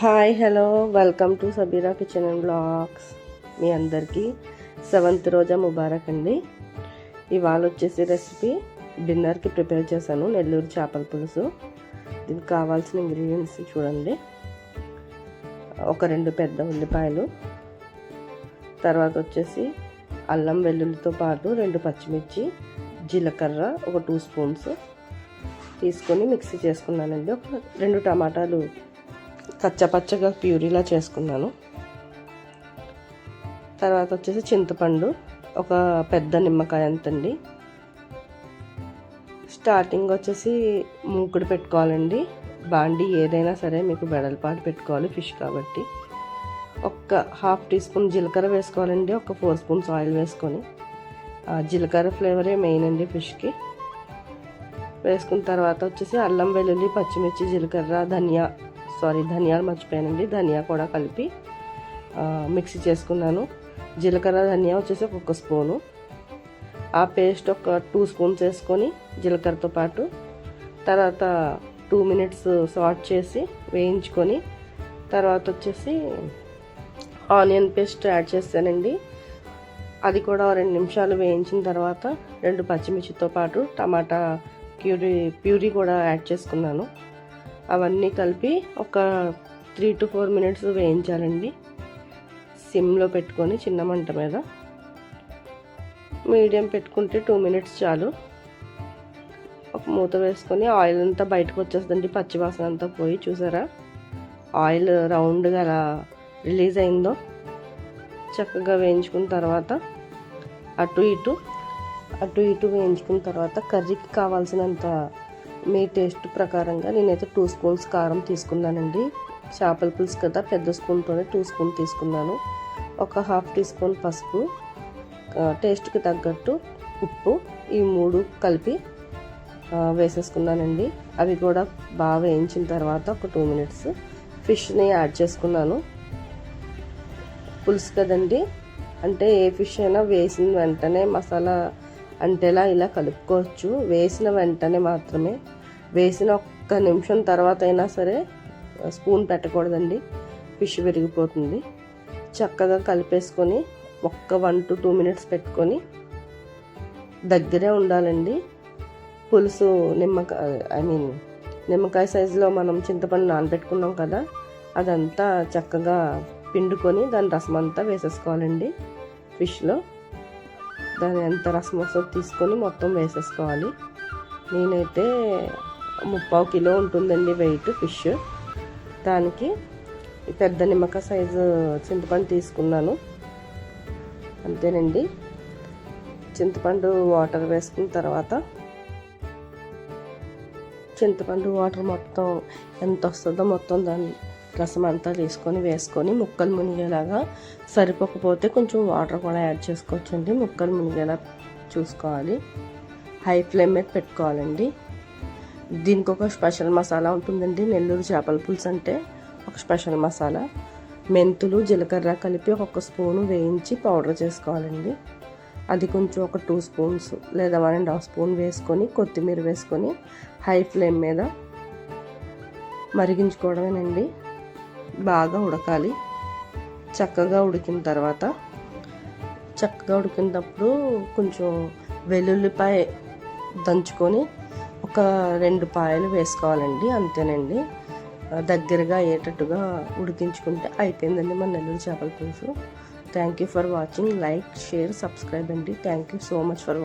Hi hello. Welcome to Sabira kitchen and blogs. మీ అందరికీ seventh రోజా ముబారక్ అండి. ఇవాళ వచ్చేసి రెసిపీ డిన్నర్కి ప్రిపేర్ చేశాను నెల్లూరు చేపల పులుసు. దీనికి కావాల్సిన ఇంగ్రీడియంట్స్ చూడండి. ఒక రెండు పెద్ద ఉల్లిపాయలు. తర్వాత వచ్చేసి అల్లం వెల్లుల్లితో పాటు రెండు పచ్చిమిర్చి జీలకర్ర ఒక టూ స్పూన్స్ తీసుకొని మిక్సీ చేసుకున్నానండి. ఒక రెండు టమాటాలు కచ్చపచ్చగా ప్యూరీలా చేసుకున్నాను. తర్వాత వచ్చేసి చింతపండు ఒక పెద్ద నిమ్మకాయ అంతండి. స్టార్టింగ్ వచ్చేసి మూకుడు పెట్టుకోవాలండి. బాండి ఏదైనా సరే మీకు బెడలపాటు పెట్టుకోవాలి ఫిష్ కాబట్టి. ఒక్క హాఫ్ టీ స్పూన్ జీలకర్ర వేసుకోవాలండి ఒక ఫోర్ స్పూన్స్ ఆయిల్ వేసుకొని. జీలకర్ర ఫ్లేవరే మెయిన్ అండి ఫిష్కి. వేసుకున్న తర్వాత వచ్చేసి అల్లం వెల్లుల్లి పచ్చిమిర్చి జీలకర్ర ధనియా సారీ ధనియాలు మర్చిపోయానండి. ధనియా కూడా కలిపి మిక్సీ చేసుకున్నాను. జీలకర్ర ధనియా వచ్చేసి ఒక్కొక్క స్పూను. ఆ పేస్ట్ ఒక టూ స్పూన్స్ వేసుకొని జీలకర్రతో పాటు తర్వాత టూ మినిట్స్ సాట్ చేసి వేయించుకొని తర్వాత వచ్చేసి ఆనియన్ పేస్ట్ యాడ్ చేస్తానండి. అది కూడా రెండు నిమిషాలు వేయించిన తర్వాత రెండు పచ్చిమిర్చితో పాటు టమాటా ప్యూరీ ప్యూరీ కూడా యాడ్ చేసుకున్నాను. అవన్నీ కలిపి ఒక త్రీ టు ఫోర్ మినిట్స్ వేయించాలండి. సిమ్లో పెట్టుకొని చిన్న మంట మీద. మీడియం పెట్టుకుంటే టూ మినిట్స్ చాలు. ఒక మూత వేసుకొని ఆయిల్ అంతా బయటకు వచ్చేస్తుందండి పచ్చివాసన అంతా పోయి చూసారా? ఆయిల్ రౌండ్గా అలా రిలీజ్ అయిందో. చక్కగా వేయించుకున్న తర్వాత అటు ఇటు అటు ఇటు వేయించుకున్న తర్వాత కర్రీకి కావాల్సినంత మీ టేస్ట్ ప్రకారంగా నేనైతే టూ స్పూన్స్ కారం తీసుకున్నానండి. చేపల పులుసు కదా పెద్ద స్పూన్తోనే టూ స్పూన్ తీసుకున్నాను. ఒక హాఫ్ టీ స్పూన్ పసుపు టేస్ట్కి తగ్గట్టు ఉప్పు ఈ మూడు కలిపి వేసేసుకున్నానండి. అవి కూడా బాగా వేయించిన తర్వాత ఒక టూ మినిట్స్ ఫిష్ని యాడ్ చేసుకున్నాను. పులుసు కదండి అంటే ఏ ఫిష్ అయినా వేసిన వెంటనే మసాలా అంటేలా ఇలా కలుపుకోవచ్చు. వేసిన వెంటనే మాత్రమే వేసిన ఒక్క నిమిషం తర్వాత అయినా సరే స్పూన్ పెట్టకూడదండి. ఫిష్ విరిగిపోతుంది. చక్కగా కలిపేసుకొని ఒక్క వన్ టు టూ మినిట్స్ పెట్టుకొని దగ్గరే ఉండాలండి. పులుసు నిమ్మకాయ ఐ మీన్ నిమ్మకాయ సైజులో మనం చింతపండు నానబెట్టుకున్నాం కదా అదంతా చక్కగా పిండుకొని దాని రసం అంతా వేసేసుకోవాలండి ఫిష్లో. దాని ఎంత రసం వస్తుందో తీసుకొని మొత్తం వేసేసుకోవాలి. నేనైతే ముప్పావు కిలో ఉంటుందండి వెయిట్ ఫిష్. దానికి పెద్ద నిమ్మకాయ సైజు చింతపండు తీసుకున్నాను. అంతేనండి. చింతపండు వాటర్ వేసుకున్న తర్వాత చింతపండు వాటర్ మొత్తం ఎంత వస్తుందో మొత్తం దాని రసం అంతా తీసుకొని వేసుకొని ముక్కలు మునిగేలాగా సరిపోకపోతే కొంచెం వాటర్ కూడా యాడ్ చేసుకోవచ్చండి. ముక్కలు మునిగేలా చూసుకోవాలి. హై ఫ్లేమ్ మీద పెట్టుకోవాలండి. దీనికి ఒక స్పెషల్ మసాలా ఉంటుందండి. నెల్లూరు చేపల పులుసు అంటే ఒక స్పెషల్ మసాలా. మెంతులు జీలకర్ర కలిపి ఒక్కొక్క స్పూను వేయించి పౌడర్ చేసుకోవాలండి. అది కొంచెం ఒక టూ స్పూన్స్ లేదా వన్ అండ్ హాఫ్ స్పూన్ వేసుకొని కొత్తిమీర వేసుకొని హై ఫ్లేమ్ మీద మరిగించుకోవడమేనండి. బాగా ఉడకాలి. చక్కగా ఉడికిన తర్వాత చక్కగా ఉడికినప్పుడు కొంచెం వెల్లుల్లిపాయ దంచుకొని ఒక రెండు పాయలు వేసుకోవాలండి అంతేనండి. దగ్గరగా అయ్యేటట్టుగా ఉడికించుకుంటే అయిపోయిందండి మన నెల్లూరు చేపల పులుసు. Thank you for watching like share subscribe అండి. Thank you so much for